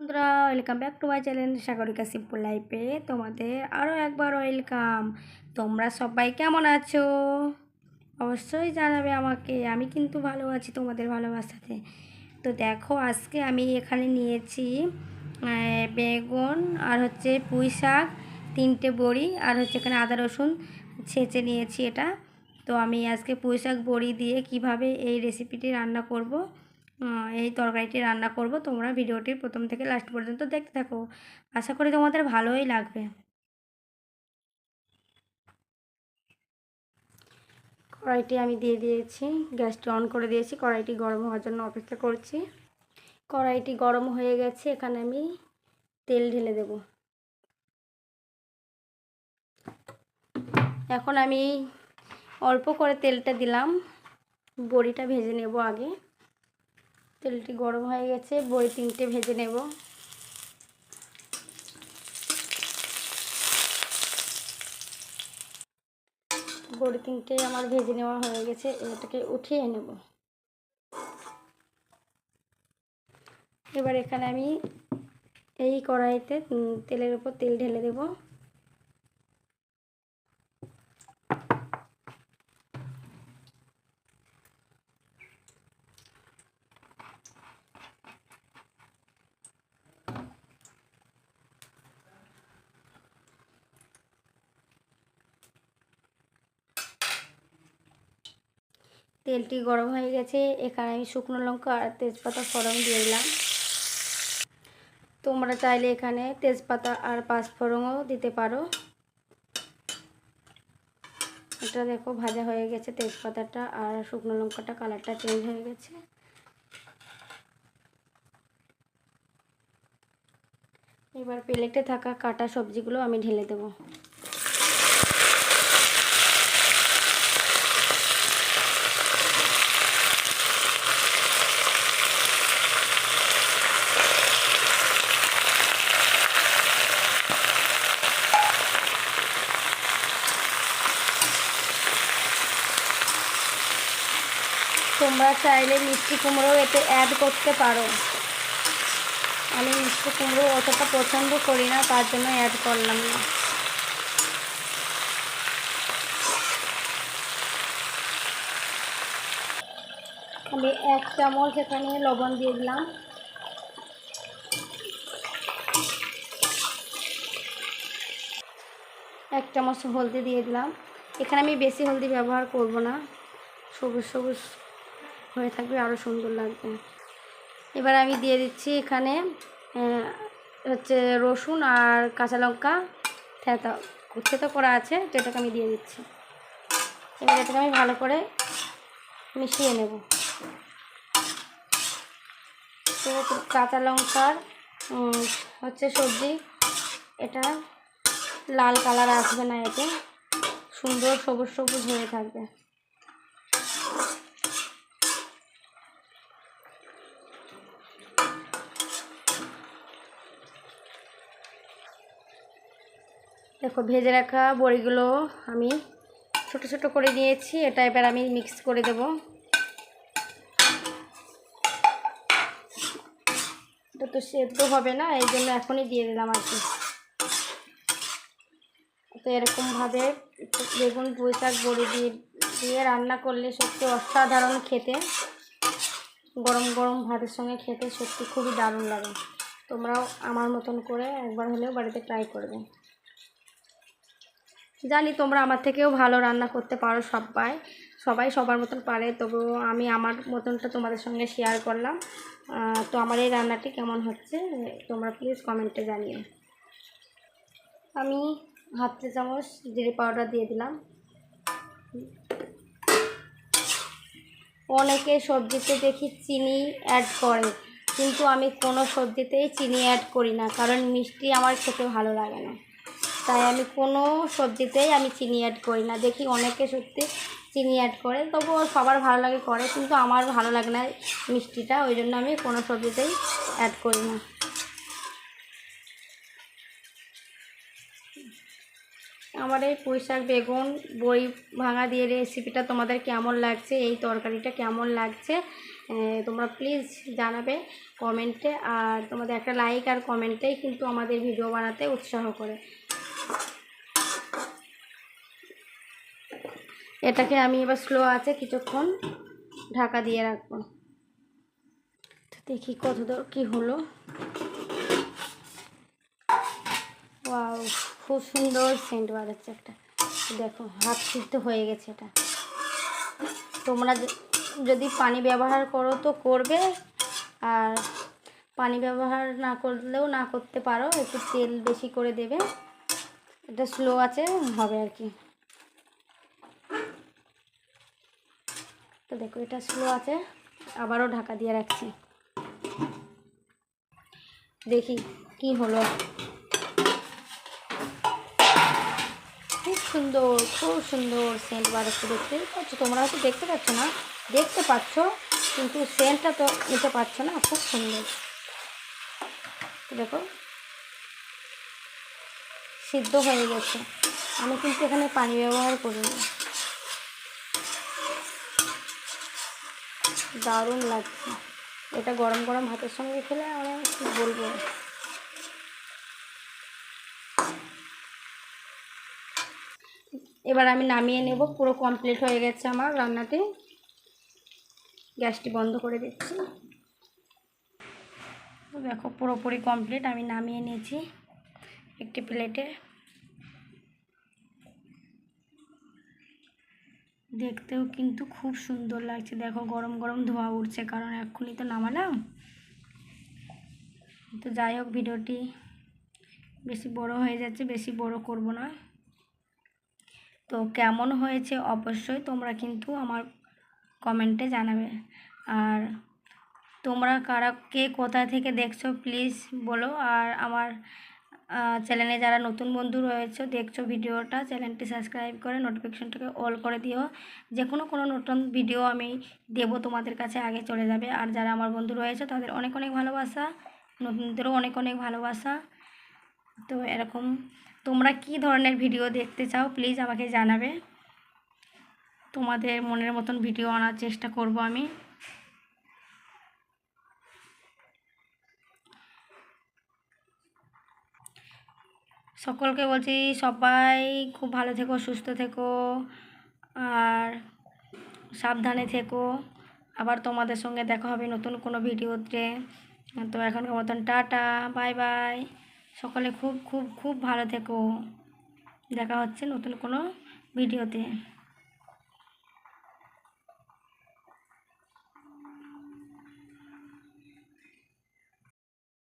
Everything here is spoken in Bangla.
বন্ধুরা welcome back to my channel Sagarika simple লাইফে তোমাদের আরও একবার ওয়েলকাম তোমরা সবাই কেমন আছো? অবশ্যই জানাবে আমাকে, আমি কিন্তু ভালো আছি তোমাদের ভালোবাসাতে। তো দেখো, আজকে আমি এখানে নিয়েছি বেগুন আর হচ্ছে পুঁই শাক, তিনটে বড়ি আর হচ্ছে এখানে আদা রসুন ছেঁচে নিয়েছি এটা। তো আমি আজকে পুঁই শাক বড়ি দিয়ে কীভাবে এই রেসিপিটি রান্না করব এই তরকারিটি রান্না করব। তোমরা ভিডিওটি প্রথম থেকে লাস্ট পর্যন্ত দেখতে থাকো। আশা করি তোমাদের ভালোই লাগবে। কড়াইটি আমি দিয়ে দিয়েছি। গ্যাসটি অন করে দিয়েছি। কড়াইটি গরম হওয়ার জন্য অপেক্ষা করছি। কড়াইটি গরম হয়ে গেছে। এখানে আমি তেল ঢেলে দেব। এখন আমি অল্প করে তেলটা দিলাম। বড়িটা ভেজে নেব আগে। তেলটি গরম হয়ে গেছে, বড়ি তিনটে ভেজে নেব। বড়ি তিনটে আমার ভেজে নেওয়া হয়ে গেছে, এটাকে উঠিয়ে নেব। এবার এখানে আমি এই কড়াইতে তেলের উপর তেল ঢেলে দেব। তেলটি গরম হয়ে গেছে। এখানে আমি শুকনো লঙ্কা আর তেজপাতা ফোড়ন দিয়ে দিলাম। তোমরা চাইলে এখানে তেজপাতা আর পাঁচফোড়নও দিতে পারো। এটা দেখো, ভাজা হয়ে গেছে তেজপাতাটা আর শুকনো লঙ্কাটা, কালারটা চেঞ্জ হয়ে গেছে। এবার প্লেটে থাকা কাটা সবজিগুলো আমি ঢেলে দেবো। তোমরা চাইলে মিষ্টি কুমড়ো এতে অ্যাড করতে পারো। আমি মিষ্টি কুমড়ো অতটা পছন্দ করি না, তার জন্য অ্যাড করলাম না। আমি এক চামচ এখানে লবণ দিয়ে দিলাম। এক চামচ হলদি দিয়ে দিলাম। এখানে আমি বেশি হলদি ব্যবহার করব না। সবুজ সবুজ হয়ে থাকবে আরও সুন্দর লাগবে। এবার আমি দিয়ে দিচ্ছি এখানে হচ্ছে রসুন আর কাঁচা লঙ্কা। থেতা, থেতো করা আছে যেটাকে আমি দিয়ে দিচ্ছি। এবার এটাকে আমি ভালো করে মিশিয়ে নেব। তো কাঁচা লঙ্কার হচ্ছে সবজি, এটা লাল কালার আসবে না এতে। সুন্দর সবুজ সবুজ হয়ে থাকবে। দেখো ভেজে রাখা বড়িগুলো আমি ছোট ছোট করে নিয়েছি। এটা এবার আমি মিক্স করে দেব। এটা তো সেদ্ধ হবে না, এই জন্য এখনই দিয়ে দিলাম আর কি। তো এরকমভাবে বেগুন পুঁই শাক বড়ি দিয়ে দিয়ে রান্না করলে সত্যি অসাধারণ খেতে। গরম গরম ভাতের সঙ্গে খেতে সত্যি খুবই দারুণ লাগে। তোমরাও আমার মতন করে একবার হলেও বাড়িতে ট্রাই করবে। জানি তোমরা আমার থেকেও ভালো রান্না করতে পারো সবাই সবাই সবার মতন পারে, তবুও আমি আমার মতনটা তোমাদের সঙ্গে শেয়ার করলাম। তো আমার এই রান্নাটি কেমন হচ্ছে, তোমরা প্লিজ কমেন্টে জানিও। আমি হাফ চা চামচ জিরে পাউডার দিয়ে দিলাম। অনেকে সবজিতে দেখি চিনি অ্যাড করে, কিন্তু আমি কোনো সবজিতেই চিনি অ্যাড করি না, কারণ মিষ্টি আমার খেতে ভালো লাগে না। তাই আমি কোনো সবজিতেই আমি চিনি অ্যাড করি না। দেখি অনেকে সত্যি চিনি অ্যাড করে, তবুও সবার ভালো লাগে করে, কিন্তু আমার ভালো লাগে না মিষ্টিটা, ওই জন্য আমি কোনো সবজিতেই অ্যাড করি না। আমার এই পুঁই শাক, বেগুন, বই ভাঙা দিয়ে রেসিপিটা তোমাদের কেমন লাগছে, এই তরকারিটা কেমন লাগছে তোমরা প্লিজ জানাবে কমেন্টে আর তোমাদের একটা লাইক আর কমেন্টেই কিন্তু আমাদের ভিডিও বানাতে উৎসাহ করে। এটাকে আমি এবার স্লো আছে কিছুক্ষণ ঢাকা দিয়ে রাখব। তো দেখি কত দূর কী হলো। ওয়াও খুব সুন্দর সেন্ট বাড়াচ্ছে একটা। দেখো, হাত সিদ্ধ হয়ে গেছে এটা। তোমরা যদি পানি ব্যবহার করো তো করবে, আর পানি ব্যবহার না করলেও না করতে পারো, একটু তেল বেশি করে দেবে। এটা স্লো আছে, হবে আর কি। তো দেখো, এটা স্লো আছে, আবারও ঢাকা দিয়ে রাখছি। দেখি কি হলো। খুব সুন্দর খুব সুন্দর সেন্ট বাড়াচ্ছে দেখতেই পাচ্ছ তোমরা হয়তো দেখতে পাচ্ছ না, দেখতে পাচ্ছ, কিন্তু সেন্টটা তো নিতে পারছ না, খুব সুন্দর। দেখো, সিদ্ধ হয়ে গেছে। আমি কিন্তু এখানে পানি ব্যবহার করিনি। দারুণ লাগছে। এটা গরম গরম ভাতের সঙ্গে খেলে আমরা কি বলব? এবার আমি নামিয়ে নেব, পুরো কমপ্লিট হয়ে গেছে আমার রান্নাটি। গ্যাসটি বন্ধ করে দিচ্ছি। দেখো পুরোপুরি কমপ্লিট আমি নামিয়ে নিয়েছি একটি প্লেটে দেখতেও কিন্তু খুব সুন্দর লাগছে। দেখো গরম গরম ধোঁয়া উঠছে কারণ এক্ষুনি তো নামালাম। তো যাই হোক, ভিডিওটি বেশি বড় হয়ে যাচ্ছে, বেশি বড় করব না। তো কেমন হয়েছে অবশ্যই তোমরা কিন্তু আমার কমেন্টে জানাবে। আর তোমরা কারা, কে কোথা থেকে দেখছ, প্লিজ বলো। আর আমার চ্যানেলে যারা নতুন বন্ধু রয়েছে, দেখছ ভিডিওটা চ্যানেলটি সাবস্ক্রাইব করে নোটিফিকেশনটাকে অল করে দিও। যে কোনো কোনো নতুন ভিডিও আমি দেবো তোমাদের কাছে, আগে চলে যাবে। আর যারা আমার বন্ধু রয়েছে, তাদের অনেক অনেক ভালোবাসা, নতুনদেরও অনেক অনেক ভালোবাসা। তো এরকম, তোমরা কি ধরনের ভিডিও দেখতে চাও প্লিজ আমাকে জানাবে। তোমাদের মনের মতন ভিডিও আনার চেষ্টা করব আমি। সকলকে বলছি সবাই খুব ভালো থেকো, সুস্থ থেকো আর সাবধানে থেকো। আবার তোমাদের সঙ্গে দেখা হবে নতুন কোনো ভিডিওতে। তো এখনকার মতন টাটা, বাই বাই। সকলে খুব খুব খুব ভালো থেকো। দেখা হচ্ছে নতুন কোনো ভিডিওতে।